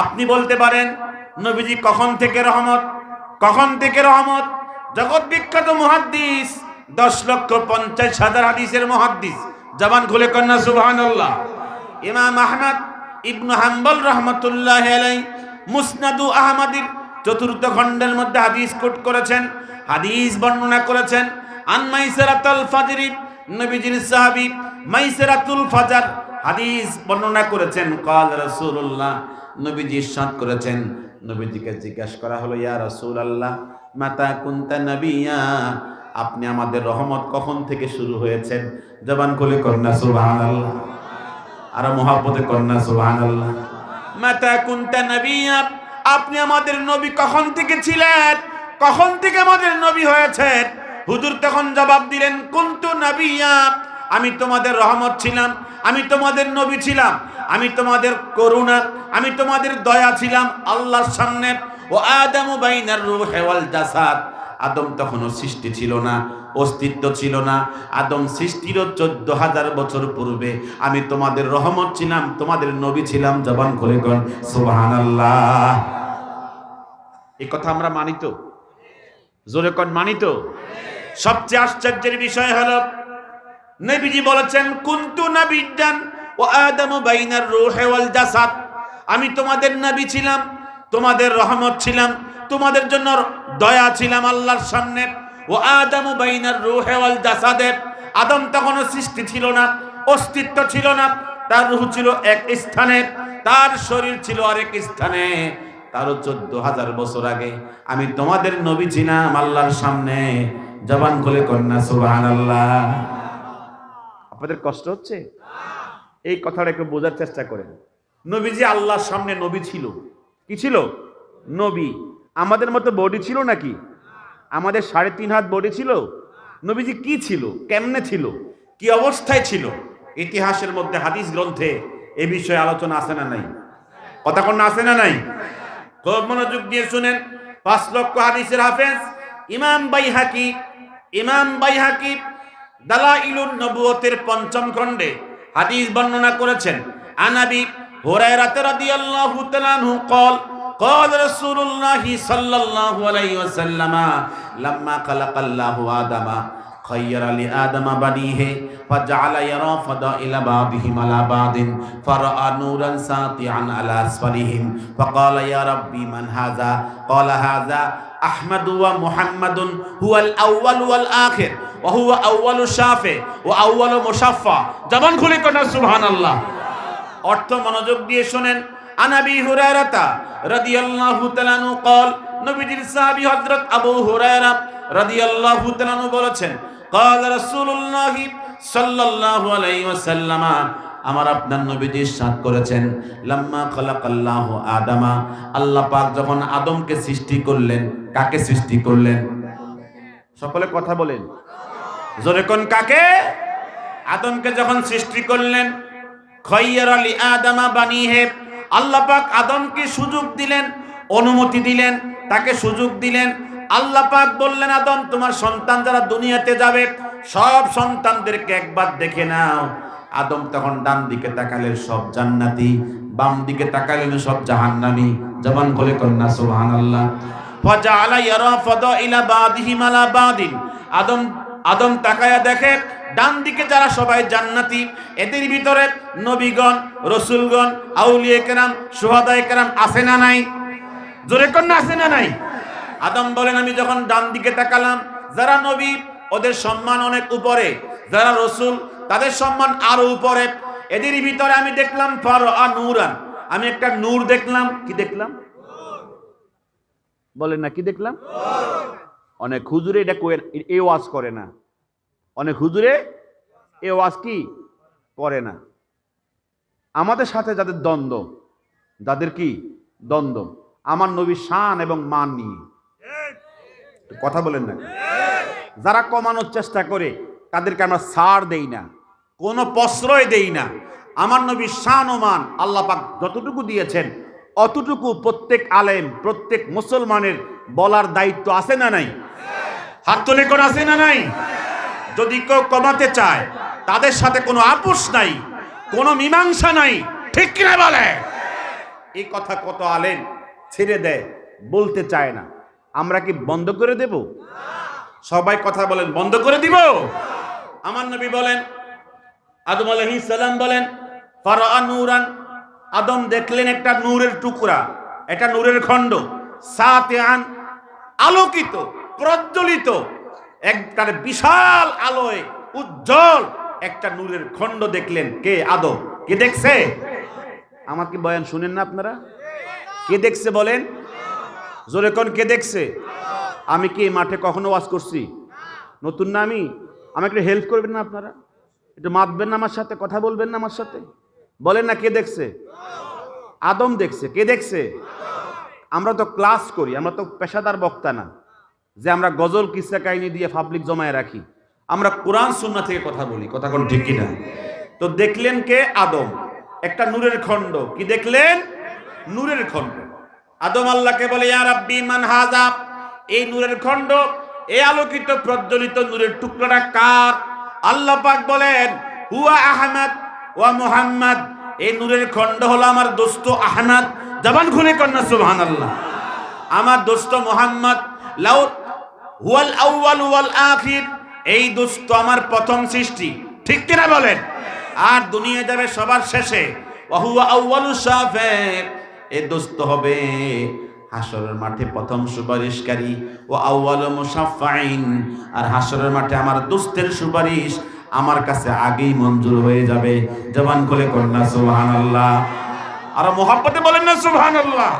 আপনি বলতে পারেন, নবীজি কখন থেকে রহমত? কখন থেকে রহমত? জগৎ বিখ্যাত মহাদ্দিস, দশ লক্ষ পঞ্চাশ হাজার হাদিসের মহাদ্দিস। জবান খুলে কন্যা সুবহান ইমাম আহমদ ইবনু হাম্বল রহমতুল্লাহ মুসনাদু আহমদির চতুর্থ খণ্ডের মধ্যে হাদিস কোট করেছেন, হাদিস বর্ণনা করেছেন, আন মাইসরাতুল ফাজরি, নবীজির সাহাবী মাইসরাতুল ফাজার হাদিস বর্ণনা করেছেন, কাল রাসূলুল্লাহ নবীজি ইরশাদ করেছেন। নবীজিকে জিজ্ঞাসা করা হলো, ইয়া রাসূলুল্লাহ, মাতা কুনতা নবিয়া? আপনি আমাদের রহমত কখন থেকে শুরু হয়েছেন? জবান খুলে কন্যা সুবহানাল্লাহ। আর মহাব্বতে কন্যা সুবহানাল্লাহ। মাতা কুনতা নবিয়া, আপনি আমাদের নবী কখন থেকে ছিলেন? কখন থেকে আমাদের নবী হয়েছেন? হুজুর তখন জবাব দিলেন, কুনতু নবিয়া। আমি তোমাদের রহমত ছিলাম আমি তোমাদের নবী ছিলাম আমি তোমাদের করুণা আমি তোমাদের দয়া ছিলাম আল্লাহর সামনে। ও আদামু বাইনার রূহে ওয়াল জাসাদ। আদম তখনও সৃষ্টি ছিল না অস্তিত্ব ছিল না। আদম সৃষ্টিরও চোদ্দ হাজার বছর পূর্বে আমি তোমাদের রহমত ছিলাম তোমাদের নবী ছিলাম জবান করে সুবাহান আল্লাহ এই কথা আমরা মানি তো? জোরে কন মানি তো? সবচেয়ে আশ্চর্যের বিষয় হলো নবীজি বলেছেন, কুন্তু নাবিদান ও আদামু বাইনার রূহে ওয়াল জাসাদ। আমি তোমাদের নবী ছিলাম, তোমাদের রহমত ছিলাম, তোমাদের জন্য দয়া ছিলাম আল্লাহর সামনে। ও আদামু বাইনার রূহে ওয়াল জাসাদে আদম তখনও সৃষ্টি ছিল না, অস্তিত্ব ছিল না, তার রূহ ছিল এক স্থানে, তার শরীর ছিল আরেক স্থানে। তারও চোদ্দ হাজার বছর আগে আমি তোমাদের নবী ছিলাম আল্লাহর সামনে। জবান খুলে কন্যা সুবাহান আল্লাহ আপনাদের কষ্ট হচ্ছে? এই কথাটা একটু বোঝার চেষ্টা করেন। নবীজি আল্লাহর সামনে নবী ছিল। কি ছিল? নবী। আমাদের মতো বডি ছিল নাকি? আমাদের সাড়ে তিন হাত বডি ছিল? নবীজি কি ছিল? কেমনে ছিল? কি অবস্থায় ছিল? ইতিহাসের মধ্যে হাদিস গ্রন্থে এ বিষয়ে আলোচনা আছে না নাই? কথা কন্যা আছে না নাই? খুব মনোযোগ দিয়ে শুনেন। পাঁচ লক্ষ হাদিসের হাফেজ। ইমাম বাই হাকিব ইমাম বাইহাকি দালাইলুন নবুয়তের পঞ্চম খণ্ডে হাদিস বর্ণনা করেছেন আনাবি হুরায়রা রাদিয়াল্লাহু তাআলা আনহু قال قال رسول الله صلى الله عليه وسلم لما خلق الله آدم خير لآدم بنيه فجعل يرى فضائل بعضهم على بعض فرأى نورا ساطعا على أسفلهم فقال يا ربي من هذا قال هذا أحمد ومحمد هو الأول والآخر وهو أول شافع وأول مشفع জবান খুলে কোনা সুবহানাল্লাহ অর্থ মনোযোগ দিয়ে শুনেন আনাবি হুরায়রাতা রাদিয়াল্লাহু তাআলা আনহু قال নবীজির সাহাবী হযরত আবু হুরায়রা রাদিয়াল্লাহু তাআলা আনহু বলেছেন قال رسول الله সাল্লাল্লাহু আলাইহি ওয়াসাল্লাম আমার আপনার নবীজি ইরশাদ করেছেন লাম্মা খালাকাল্লাহু আদামা আল্লাহ পাক যখন আদমকে সৃষ্টি করলেন কাকে সৃষ্টি করলেন সকলে কথা বলেন জোরে কোন কাকে আদমকে যখন সৃষ্টি করলেন খৈয়ার আলী আদামা বানিয়ে আল্লাহ পাক আদমকে সুযোগ দিলেন অনুমতি দিলেন তাকে সুযোগ দিলেন আল্লাহ পাক বললেন, আদম, তোমার সন্তান যারা দুনিয়াতে যাবে, সব সন্তানদেরকে একবার দেখে নাও। আদম তখন ডান দিকে তাকালেন সব জান্নাতি, বাম দিকে তাকালেন সব জাহান্নামী। জবান বলে কন্যা সুবহানাল্লাহ। ফাজাআলা ইয়ারা ফাদাইলা বাদিহিম আলা বাদিন। আদম আদম তাকায়া দেখে, ডান দিকে যারা সবাই জান্নাতি, এদের ভিতরে নবীগণ, রসুলগণ, আউলিয়ে কেরাম সুহাদায় কেরাম আছে না নাই? জোরে কন্যা আছে না নাই? আদম বলেন, আমি যখন ডান দিকে তাকালাম, যারা নবী, ওদের সম্মান অনেক উপরে। যারা রসুল, তাদের সম্মান আরও উপরে। এদের ভিতরে আমি দেখলাম ফার আ নূরান। আমি একটা নূর দেখলাম। কি দেখলাম? বলেন না, কি দেখলাম? অনেক হুজুরে এটা এ ওয়াজ করে না। অনেক হুজুরে এ ওয়াজ কি? করে না। আমাদের সাথে যাদের দ্বন্দ্ব, যাদের কি? দ্বন্দ্ব। আমার নবী শান এবং মান নিয়ে। কথা বলেন না। যারা কমানোর চেষ্টা করে, তাদেরকে আমরা ছাড় দেই না, কোনো প্রশ্রয় দেই না। আমার নবী শান মান আল্লাহ পাক যতটুকু দিয়েছেন, অতটুকু প্রত্যেক আলেম, প্রত্যেক মুসলমানের বলার দায়িত্ব আছে না নাই? হাত তুলে করে আছে না নাই? যদি কেউ কমাতে চায়, তাদের সাথে কোনো আপোষ নাই, কোনো মীমাংসা নাই, ঠিক কিনা বলে? এই কথা কত আলেন ছেড়ে দেয়, বলতে চায় না। আমরা কি বন্ধ করে দেব? সবাই কথা বলেন, বন্ধ করে দিব? আমার নবী বলেন, আদম আলাইহিস সালাম বলেন ফারা নূরান, আদম দেখলেন একটা নূরের টুকরা, এটা নূরের খণ্ড সাতিয়ান আলোকিত, প্রজ্বলিত একটার বিশাল আলোয় উজ্জ্বল একটা নূরের খণ্ড দেখলেন। কে? আদম। কে দেখছে? আমার কি বয়ান শুনেন না আপনারা? কে দেখছে বলেন? জোরে কোন কে দেখছে? আমি কি মাঠে কখনো ওয়াজ করছি? নতুন না আমি? আমাকে একটু হেল্প করবেন না আপনারা? একটু মাতবেন না আমার সাথে? কথা বলবেন না আমার সাথে? বলেন না কে দেখছে? আদম দেখছে। কে দেখছে? আমরা তো ক্লাস করি, আমরা তো পেশাদার বক্তা না। যে আমরা গজল, কিসা, কাহিনী দিয়ে পাবলিক জমায় রাখি। আমরা কোরআন সুন্না থেকে কথা বলি। কথা কোন ঠিক কিনা? তো দেখলেন কে? আদম। একটা নূরের খণ্ড। কি দেখলেন? নূরের খণ্ড। আদম আল্লাহকে বলে, ইয়া রাব্বি, মান এই নূরের খণ্ড এই আলোকিত প্রজ্বলিত নূরের টুকরাটা কার? আল্লাহ পাক বলেন, হুয়া আহমদ ওয়া মুহাম্মদ। এই নূরের খণ্ড হলো আমার দোস্ত আহমদ। জবান খুলে কন্যা সুবহানাল্লাহ। আমার দোস্ত মোহাম্মদ, লাউ, হুয়াল আউয়াল ওয়াল আখির। এই দোস্ত আমার প্রথম সৃষ্টি। ঠিক কিনা বলেন? আর দুনিয়া যাবে সবার শেষে। ওয়াহুয়া আউয়ালু শাফিক এই দোস্ত হবে। হাসরের মাঠে প্রথম সুপারিশকারী ও আউ্বাল মুসাফাইন আর হাসরের মাঠে আমার দোস্তের সুপারিশ আমার কাছে আগেই মঞ্জুর হয়ে যাবে। জবান খুলে কন্যা, সুবহানাল্লাহ। আর মোহাম্মতে বলেন না, সুবহানাল্লাহ।